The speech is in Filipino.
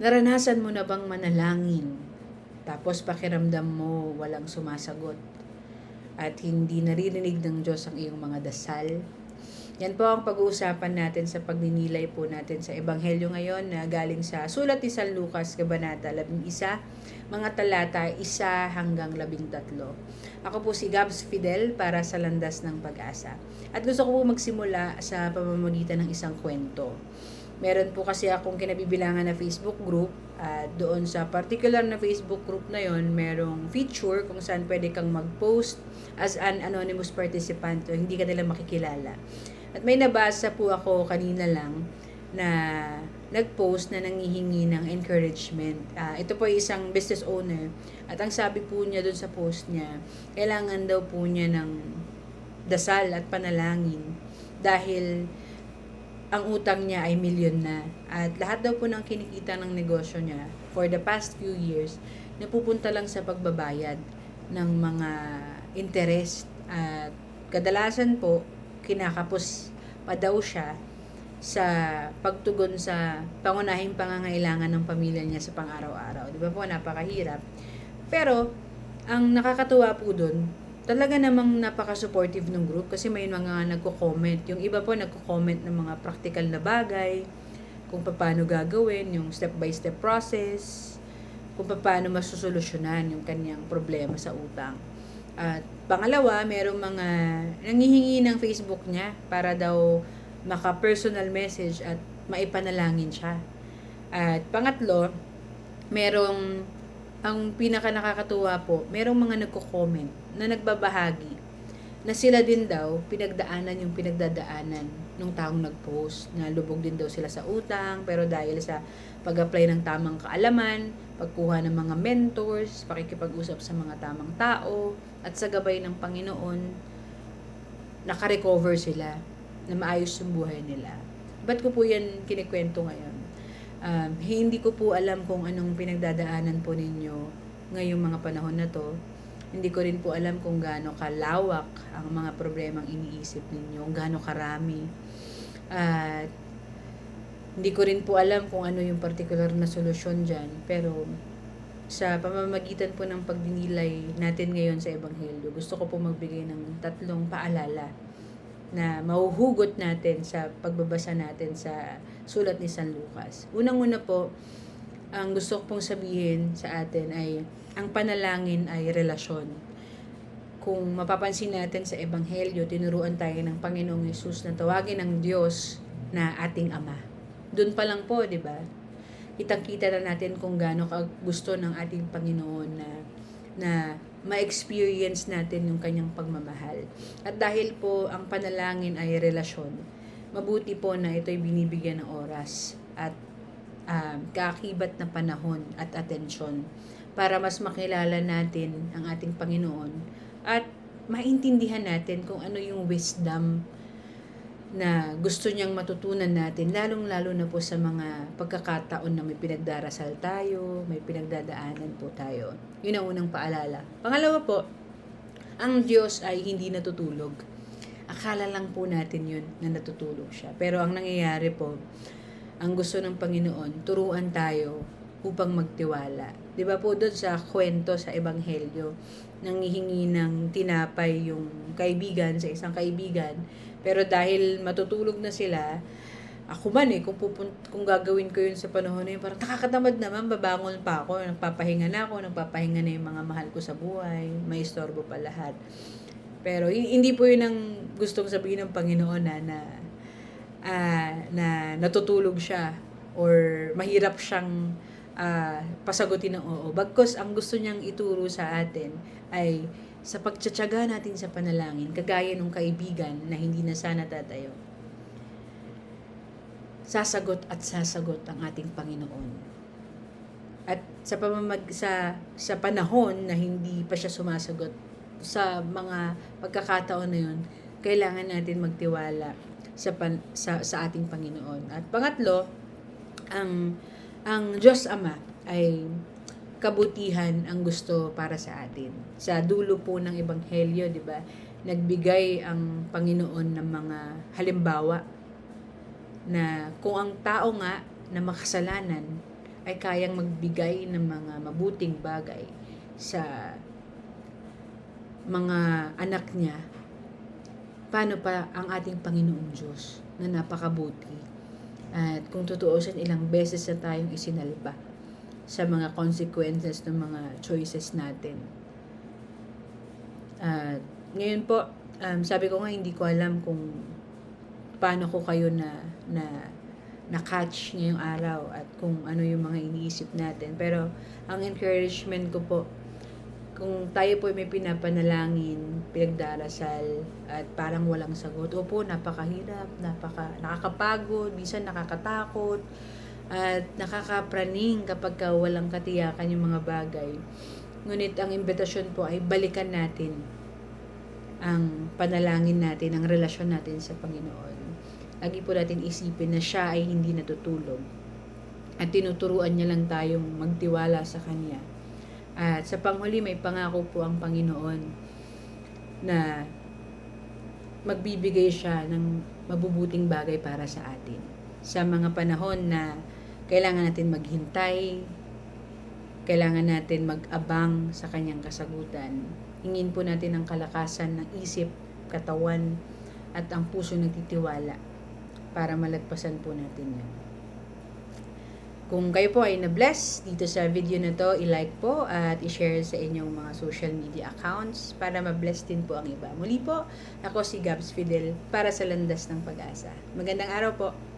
Naranasan mo na bang manalangin? Tapos pakiramdam mo walang sumasagot at hindi naririnig ng Diyos ang iyong mga dasal. Yan po ang pag-uusapan natin sa pagninilay po natin sa Ebanghelyo ngayon na galing sa Sulat ni San Lucas, Kabanata 11, mga talata 1 hanggang 13. Ako po si Gabs Fidel para sa Landas ng Pag-asa. At gusto ko po magsimula sa pamamagitan ng isang kwento. Meron po kasi akong kinabibilangan na Facebook group at doon sa particular na Facebook group na yon merong feature kung saan pwede kang mag-post as an anonymous participant o hindi ka nila makikilala. At may nabasa po ako kanina lang na nag-post na nangihingi ng encouragement. Ah, ito po ay isang business owner at ang sabi po niya doon sa post niya, kailangan daw po niya ng dasal at panalangin dahil ang utang niya ay milyon na. At lahat daw po ng kinikita ng negosyo niya for the past few years, napupunta lang sa pagbabayad ng mga interest. At kadalasan po, kinakapos pa daw siya sa pagtugon sa pangunahing pangangailangan ng pamilya niya sa pang-araw-araw. Di ba po, napakahirap. Pero, ang nakakatuwa po doon, talaga namang napaka-supportive ng group kasi may mga nagko-comment. Yung iba po nagko-comment ng mga practical na bagay, kung paano gagawin, yung step-by-step process, kung paano masusolusyonan yung kanyang problema sa utang. At pangalawa, merong mga nangihingi ng Facebook niya para daw maka-personal message at maipanalangin siya. At pangatlo, merong ang pinaka nakakatuwa po, merong mga nagko-comment na nagbabahagi na sila din daw pinagdaanan yung pinagdadaanan nung taong nag-post na lubog din daw sila sa utang pero dahil sa pag-apply ng tamang kaalaman, pagkuha ng mga mentors, pakikipag-usap sa mga tamang tao at sa gabay ng Panginoon, nakarecover sila na maayos yung buhay nila. Ba't ko po yan kinikwento ngayon? Um, hindi ko po alam kung anong pinagdadaanan po ninyo ngayong mga panahon na to. Hindi ko rin po alam kung gaano kalawak ang mga problemang iniisip ninyo, gaano karami. At hindi ko rin po alam kung ano yung particular na solusyon dyan. Pero sa pamamagitan po ng pagdinilay natin ngayon sa Ebanghelyo, gusto ko po magbigay ng tatlong paalala na mahuhugot natin sa pagbabasa natin sa sulat ni San Lucas. Unang-una po, ang gusto ko pong sabihin sa atin ay ang panalangin ay relasyon. Kung mapapansin natin sa Ebanghelyo, tinuruan tayo ng Panginoong Yesus na tawagin ng Diyos na ating Ama. Doon pa lang po, di ba? Kitang-kita na natin kung gaano gusto ng ating Panginoon na na ma-experience natin yung kanyang pagmamahal. At dahil po ang panalangin ay relasyon, mabuti po na ito'y binibigyan ng oras at um, kakibat na panahon at atensyon para mas makilala natin ang ating Panginoon at maintindihan natin kung ano yung wisdom na gusto niyang matutunan natin, lalong-lalo na po sa mga pagkakataon na may pinagdarasal tayo, may pinagdadaanan po tayo. Yun ang unang paalala. Pangalawa po, ang Diyos ay hindi natutulog. Akala lang po natin yun na natutulog siya. Pero ang nangyayari po, ang gusto ng Panginoon, turuan tayo upang magtiwala. 'Di ba po doon sa kwento sa ebanghelyo, nanghihingi ng tinapay yung kaibigan sa isang kaibigan, pero dahil matutulog na sila, ako man eh, kung, pupunt, kung gagawin ko yun sa panahon na yun, parang nakakatamad naman, babangon pa ako, nagpapahinga na ako, nagpapahinga na yung mga mahal ko sa buhay, may istorbo pa lahat. Pero hindi po yun ang gustong sabihin ng Panginoon na, na, uh, na natutulog siya or mahirap siyang uh, pasagutin ng oo. Bagkos ang gusto niyang ituro sa atin ay sa pagtsatsaga natin sa panalangin, kagaya ng kaibigan na hindi na sana tatayo, sasagot at sasagot ang ating Panginoon. At sa pamamag sa sa panahon na hindi pa siya sumasagot sa mga pagkakataon na yun, kailangan natin magtiwala sa pan, sa sa ating Panginoon. At pangatlo, ang ang Diyos Ama ay kabutihan ang gusto para sa atin. Sa dulo po ng Ebanghelyo, di ba, nagbigay ang Panginoon ng mga halimbawa na kung ang tao nga na makasalanan ay kayang magbigay ng mga mabuting bagay sa mga anak niya, paano pa ang ating Panginoong Diyos na napakabuti. At kung tutuusin, ilang beses na tayong isinalba sa mga consequences ng mga choices natin. At ngayon po, um, sabi ko nga hindi ko alam kung paano ko kayo na na na-catch ngayong araw at kung ano yung mga iniisip natin. Pero ang encouragement ko po, kung tayo po may pinapanalangin, pinagdarasal, at parang walang sagot, opo, napakahirap, napaka, nakakapagod, minsan nakakatakot, at nakakapraning kapag ka walang katiyakan yung mga bagay. Ngunit ang imbitasyon po ay balikan natin ang panalangin natin, ang relasyon natin sa Panginoon. Lagi po natin isipin na siya ay hindi natutulog. At tinuturuan niya lang tayong magtiwala sa Kanya. At sa panghuli, may pangako po ang Panginoon na magbibigay siya ng mabubuting bagay para sa atin. Sa mga panahon na kailangan natin maghintay, kailangan natin mag-abang sa kanyang kasagutan. Hingin po natin ang kalakasan ng isip, katawan, at ang puso nagtitiwala para malagpasan po natin yan. Kung kayo po ay na-bless dito sa video na to, i-like po at i-share sa inyong mga social media accounts para ma-bless din po ang iba. Muli po, ako si Gabs Fidel para sa Landas ng Pag-asa. Magandang araw po!